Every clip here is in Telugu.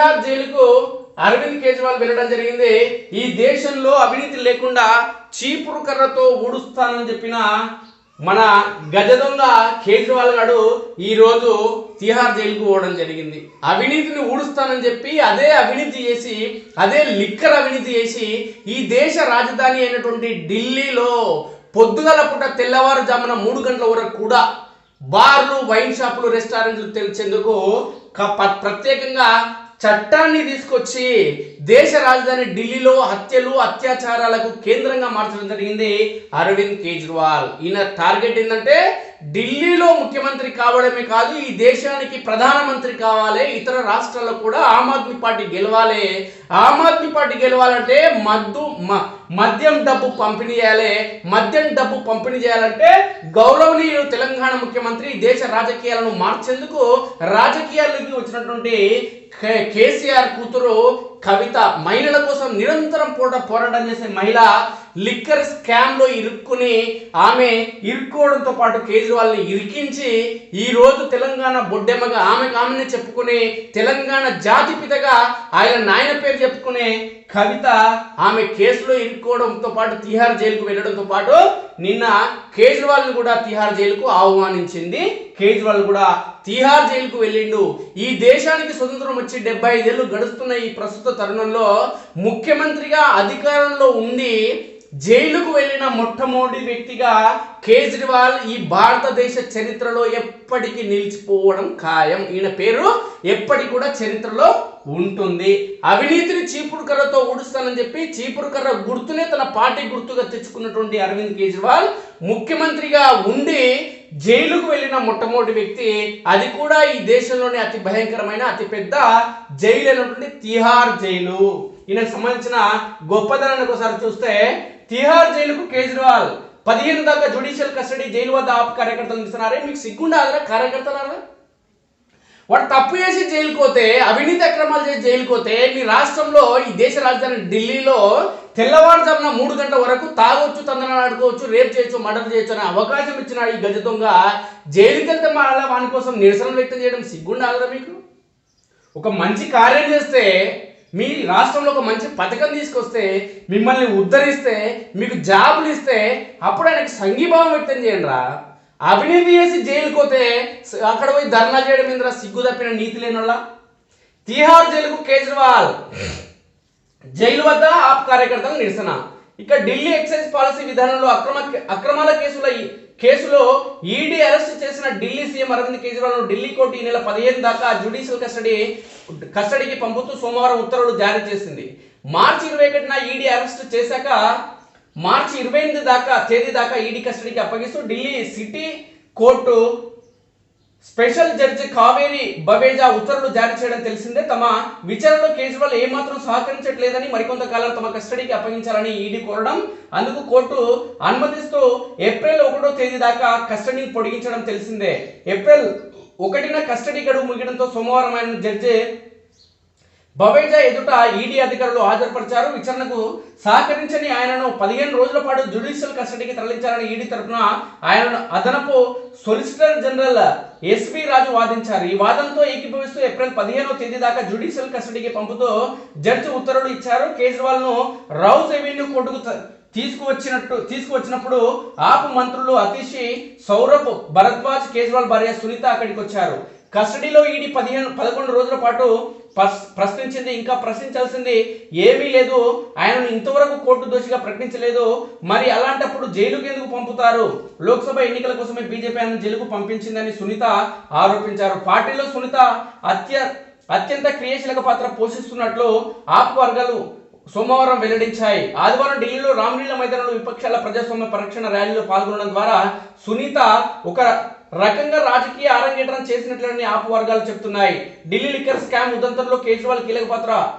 తిహార్ జైలుకు అరవింద్ కేజ్రీవాల్ వెళ్ళడం జరిగింది. ఈ దేశంలో అవినీతి లేకుండా చీపురు కర్రతో ఊడుస్తానని చెప్పిన మన గజదొంగ కేజ్రీవాల్ గారు ఈరోజు తిహార్ జైలుకు పోవడం జరిగింది. అవినీతిని ఊడుస్తానని చెప్పి అదే అవినీతి చేసి అదే లిక్కర్ అవినీతి చేసి ఈ దేశ రాజధాని అయినటువంటి ఢిల్లీలో పొద్దుగల పూట తెల్లవారుజామున మూడు గంటల వరకు కూడా బార్లు వైన్ షాపులు రెస్టారెంట్లు తెరిచేందుకు ప్రత్యేకంగా చట్టాన్ని తీసుకొచ్చి దేశ రాజధాని ఢిల్లీలో హత్యలు అత్యాచారాలకు కేంద్రంగా మార్చడం జరిగింది అరవింద్ కేజ్రీవాల్. ఈయన టార్గెట్ ఏంటంటే ఢిల్లీలో ముఖ్యమంత్రి కావడమే కాదు ఈ దేశానికి ప్రధానమంత్రి కావాలి ఇతర రాష్ట్రాల్లో కూడా ఆమ్ ఆద్మీ పార్టీ గెలవాలి. ఆమ్ ఆద్మీ పార్టీ గెలవాలంటే మద్దు మ- మద్యం డబ్బు పంపిణీ చేయాలి. మద్యం డబ్బు పంపిణీ చేయాలంటే గౌరవనీయులు తెలంగాణ ముఖ్యమంత్రి ఈ దేశ రాజకీయాలను మార్చేందుకు రాజకీయాల్లోకి వచ్చినటువంటి కేసీఆర్ కూతురు కవిత మహిళల కోసం నిరంతరం పోట పోరాటం చేసే మహిళ లిక్కర్ స్కామ్లో ఇరుక్కుని ఆమె ఇరుక్కోవడంతో పాటు కేజ్రీవాల్ని ఇరికించి ఈ రోజు తెలంగాణ బొడ్డెమ్మగా ఆమెకు ఆమెనే చెప్పుకుని తెలంగాణ జాతిపితగా ఆయన నాయన పేరు చెప్పుకునే కవిత ఆమె కేసులో ఇరుక్కోవడంతో పాటు తిహార్ జైలుకు వెళ్ళడంతో పాటు నిన్న కేజ్రీవాల్ని కూడా తిహార్ జైలుకు ఆహ్వానించింది. కేజ్రీవాల్ కూడా తిహార్ జైలుకు వెళ్ళిండు. ఈ దేశానికి స్వతంత్రం వచ్చి డెబ్బై ఐదేళ్ళు గడుస్తున్న ఈ ప్రస్తుత తరుణంలో ముఖ్యమంత్రిగా అధికారంలో ఉండి జైలుకు వెళ్ళిన మొట్టమొదటి వ్యక్తిగా కేజ్రీవాల్ ఈ భారతదేశ చరిత్రలో ఎప్పటికీ నిలిచిపోవడం ఖాయం. ఈయన పేరు ఎప్పటికి కూడా చరిత్రలో ఉంటుంది. అవినీతిని చీపురు కర్రతో ఊడుస్తానని చెప్పి చీపురు కర్ర గుర్తునే తన పార్టీ గుర్తుగా తెచ్చుకున్నటువంటి అరవింద్ కేజ్రీవాల్ ముఖ్యమంత్రిగా ఉండి జైలుకు వెళ్ళిన మొట్టమొదటి వ్యక్తి అది కూడా ఈ దేశంలోనే అతి భయంకరమైన అతి పెద్ద జైలు అయినటువంటి తిహార్ జైలు. ఈయనకు సంబంధించిన గొప్పదనాన్ని ఒకసారి చూస్తే తిహార్ జైలుకు కేజ్రీవాల్ పదిహేను దాకా జుడిషియల్ కస్టడీ జైలు వద్ద ఆప్ కార్యకర్తలు ఇస్తున్నారే మీకు సిగ్గుండాలరా కార్యకర్తలారా? వాడు తప్పు చేసి జైలుకు పోతే అవినీతి అక్రమాలు చేసి జైలుకు పోతే మీ రాష్ట్రంలో ఈ దేశ రాజధాని ఢిల్లీలో తెల్లవారుజామున మూడు గంటల వరకు తాగొచ్చు తందనాలు ఆడుకోవచ్చు రేపు చేయొచ్చు మర్డర్ చేయొచ్చు అనే అవకాశం ఇచ్చిన ఈ గజ దొంగ జైలుకి వెళ్తే మళ్ళా వాని కోసం నిరసన వ్యక్తం చేయడం సిగ్గుండాలరా మీకు? ఒక మంచి కార్యం చేస్తే మీ రాష్ట్రంలో ఒక మంచి పథకం తీసుకొస్తే మిమ్మల్ని ఉద్ధరిస్తే మీకు జాబులు ఇస్తే అప్పుడు ఆయనకి సంఘీభావం వ్యక్తం చేయండి రా. అవినీతి చేసి జైలుకి పోతే అక్కడ పోయి ధర్నా చేయడం మీద సిగ్గు తప్పిన నీతి లేని వాళ్ళ తీహార్ జైలుకు కేజ్రీవాల్. జైలు వద్ద ఆప్ కార్యకర్తల నిరసన. ఇక ఢిల్లీ ఎక్సైజ్ పాలసీ విధానంలో అక్రమ అక్రమాల కేసుల కేసులో ఈడీ అరెస్ట్ చేసిన ఢిల్లీ సీఎం అరవింద్ కేజ్రీవాల్ ఢిల్లీ కోర్టు ఈ నెల పదిహేను దాకా జ్యుడిషియల్ కస్టడీ కస్టడీకి పంపుతూ సోమవారం ఉత్తర్వులు జారీ చేసింది. మార్చి ఇరవై ఒకటిన ఈడీ అరెస్ట్ చేశాక మార్చి ఇరవై ఎనిమిది దాకా తేదీ దాకా ఈడీ కస్టడీకి అప్పగిస్తూ Delhi city court special judge Kaveri Baweja ఉత్తర్వులు జారీ చేయడం తెలిసిందే. తమ విచారణలో కేజ్రీవాల్ ఏమాత్రం సహకరించట్లేదని మరికొంతకాలం తమ కస్టడీకి అప్పగించాలని ఈడీ కోరడం. అందుకు కోర్టు అనుమతిస్తూ ఏప్రిల్ ఒకటో తేదీ దాకా కస్టడీని పొడిగించడం తెలిసిందే. ఏప్రిల్ ఒకటిన కస్టడీ గడువు ముగియడంతో సోమవారం ఆయన జడ్జి బవేజా ఎదుట ఈడీ అధికారులు హాజరుపరిచారు. విచారణకు సహకరించని ఆయనను పదిహేను రోజుల పాటు జ్యుడిషియల్ కస్టడీకి తరలించారని ఈడీ తరఫున ఆయనను అదనపు సొలిసిటర్ జనరల్ ఎస్వి రాజు వాదించారు. ఈ వాదనతో ఏకీభవిస్తూ ఏప్రిల్ పదిహేనో తేదీ దాకా జ్యుడిషియల్ కస్టడీకి పంపుతూ జడ్జి ఉత్తర్వులు ఇచ్చారు. కేజ్రీవాల్ను రౌస్ రెవెన్యూ కోర్టుకు తీసుకువచ్చినట్టు తీసుకువచ్చినప్పుడు ఆపు మంత్రులు అతిషి సౌరభ్ భరద్వాజ్ కేజ్రీవాల్ భార్య సునీత అక్కడికి వచ్చారు కస్టడీలో ఈడీ పదిహేను పదకొండు రోజుల పాటు ప్రస్ ప్రశ్నించింది ఇంకా ప్రశ్నించాల్సింది ఏమీ లేదు. ఆయనను ఇంతవరకు కోర్టు దోషిగా ప్రకటించలేదు. మరి అలాంటప్పుడు జైలుకు ఎందుకు పంపుతారు? లోక్సభ ఎన్నికల కోసమే బీజేపీ ఆయన జైలుకు పంపించిందని సునీత ఆరోపించారు. పార్టీలో సునీత అత్య అత్యంత క్రియాశీలక పాత్ర పోషిస్తున్నట్లు ఆప్ వర్గాలు సోమవారం వెల్లడించాయి. ఆదివారం ఢిల్లీలో రామ్లీలా మైదానంలో విపక్షాల ప్రజాస్వామ్య పరిరక్షణ ర్యాలీలో పాల్గొనడం ద్వారా సునీత ఒక రకంగా రాజకీయ అరంగేట్రం చేసినట్లని ఆపు వర్గాలు చెప్తున్నాయి. ఢిల్లీ లిక్కర్ స్కామ్ ఉదంతంలో కేజ్రీవాల్ కీలక పాత్ర.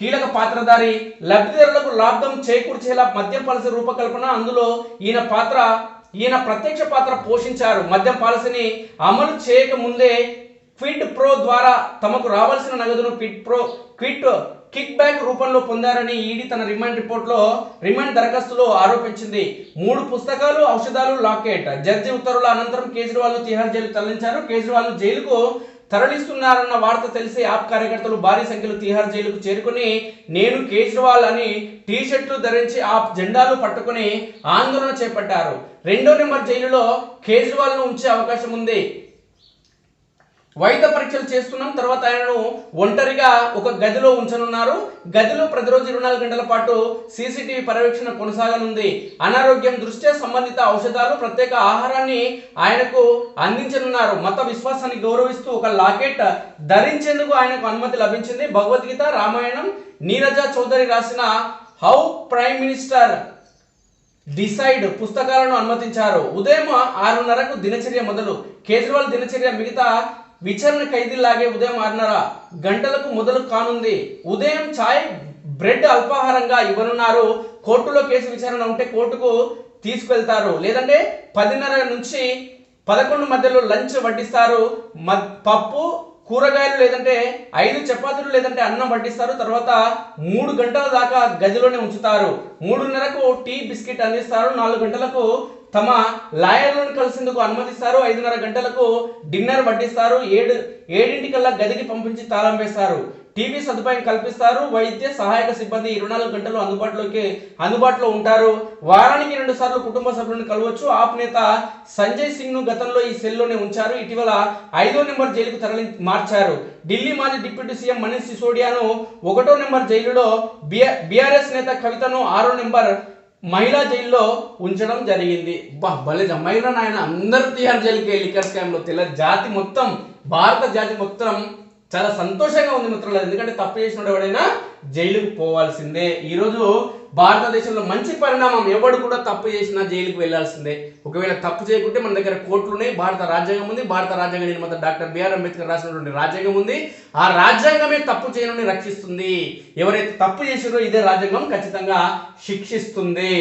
కీలక పాత్రధారి లబ్ధిదారులకు లాభం చేకూర్చేలా మద్యం పాలసీ రూపకల్పన అందులో ఈయన పాత్ర ఈయన ప్రత్యక్ష పాత్ర పోషించారు. మద్యం పాలసీని అమలు చేయక ముందే క్విడ్ ప్రో ద్వారా తమకు రావాల్సిన నగదును quid pro quo kick back రూపంలో పొందారని ఈడీ తన రిమాండ్ రిపోర్ట్లో రిమాండ్ దరఖాస్తులో ఆరోపించింది. మూడు పుస్తకాలు ఔషధాలు లాకెట్. జడ్జి ఉత్తర్వుల అనంతరం కేజ్రీవాల్ తిహార్ జైలు తరలించారు. కేజ్రీవాల్ జైలుకు తరలిస్తున్నారన్న వార్త తెలిసి ఆప్ కార్యకర్తలు భారీ సంఖ్యలో తీహార్ జైలుకు చేరుకుని నేను కేజ్రీవాల్ అని టీ షర్ట్లు ధరించి ఆప్ జెండాలు పట్టుకుని ఆందోళన చేపట్టారు. రెండో నెంబర్ జైలులో కేజ్రీవాల్ను ఉంచే అవకాశం ఉంది. వైద్య పరీక్షలు చేస్తున్నాం. తర్వాత ఆయనను ఒంటరిగా ఒక గదిలో ఉంచనున్నారు. గదిలో ప్రతిరోజు ఇరవై నాలుగు గంటల పాటు సీసీటీవీ పర్యవేక్షణ కొనసాగనుంది. అనారోగ్యం దృష్ట్యా సంబంధిత ఔషధాలు ప్రత్యేక ఆహారాన్ని ఆయనకు అందించనున్నారు. మత విశ్వాసాన్ని గౌరవిస్తూ ఒక లాకెట్ ధరించేందుకు ఆయనకు అనుమతి లభించింది. భగవద్గీత రామాయణం నీరజ చౌదరి రాసిన హౌ ప్రైమ్ మినిస్టర్ డిసైడ్ పుస్తకాలను అనుమతించారు. ఉదయం ఆరున్నరకు దినచర్య మొదలు. కేజ్రీవాల్ దినచర్య మిగతా విచారణ ఖైదీలాగే ఉదయం ఆరున్నర గంటలకు మొదలు కానుంది. ఉదయం చాయ్ బ్రెడ్ అల్పాహారంగా ఇవ్వనున్నారు. కోర్టులో కేసు విచారణ ఉంటే కోర్టుకు తీసుకెళ్తారు. లేదంటే పదిన్నర నుంచి పదకొండు మధ్యలో లంచ్ వడ్డిస్తారు. మ- పప్పు కూరగాయలు లేదంటే ఐదు చపాతీలు లేదంటే అన్నం వడ్డిస్తారు. తర్వాత మూడు గంటల దాకా గదిలోనే ఉంచుతారు. మూడున్నరకు టీ బిస్కెట్ అందిస్తారు. నాలుగు గంటలకు తమ లాయర్లను కలిసేందుకు అనుమతిస్తారు. ఐదున్నర గంటలకు డిన్నర్ వడ్డిస్తారు. ఏడు ఏడింటికల్లా గదికి పంపించి తాళం వేస్తారు. టీవీ సదుపాయం కల్పిస్తారు. వైద్య సహాయక సిబ్బంది ఇరవై నాలుగు గంటలు అందుబాటులోకి అందుబాటులో ఉంటారు. వారానికి రెండు సార్లు కుటుంబ సభ్యులను కలవచ్చు. ఆప్ నేత సంజయ్ సింగ్ను గతంలో ఈ సెల్లోనే ఉంచారు. ఇటీవల ఐదో నెంబర్ జైలుకు తరలి మార్చారు. ఢిల్లీ మాజీ డిప్యూటీ సీఎం మనీష్ సిసోడియాను ఒకటో నెంబర్ జైలులో బీఆర్ఎస్ నేత కవితను ఆరో నెంబర్ మహిళా జైల్లో ఉంచడం జరిగింది. బా భలే మహిళ నాయన. అందరూ తిహార్ జైలుకి లిక్కర్ స్కామ్లో తెల్ల జాతి మొత్తం భారత జాతి మొత్తం చాలా సంతోషంగా ఉంది మిత్రులు ఎందుకంటే తప్పు చేసిన ఎవడైనా జైలుకు పోవాల్సిందే. ఈరోజు భారతదేశంలో మంచి పరిణామం ఎవడు కూడా తప్పు చేసినా జైలుకు వెళ్ళాల్సిందే ఒకవేళ తప్పు చేయకుంటే మన దగ్గర కోర్టులు ఉన్నాయి భారత రాజ్యాంగం ఉంది భారత రాజ్యాంగ నిర్మాత డాక్టర్ బిఆర్ అంబేద్కర్ రాసినటువంటి రాజ్యాంగం ఉంది. ఆ రాజ్యాంగమే తప్పు చేయనుని రక్షిస్తుంది. ఎవరైతే తప్పు చేసారో ఇదే రాజ్యాంగం ఖచ్చితంగా శిక్షిస్తుంది.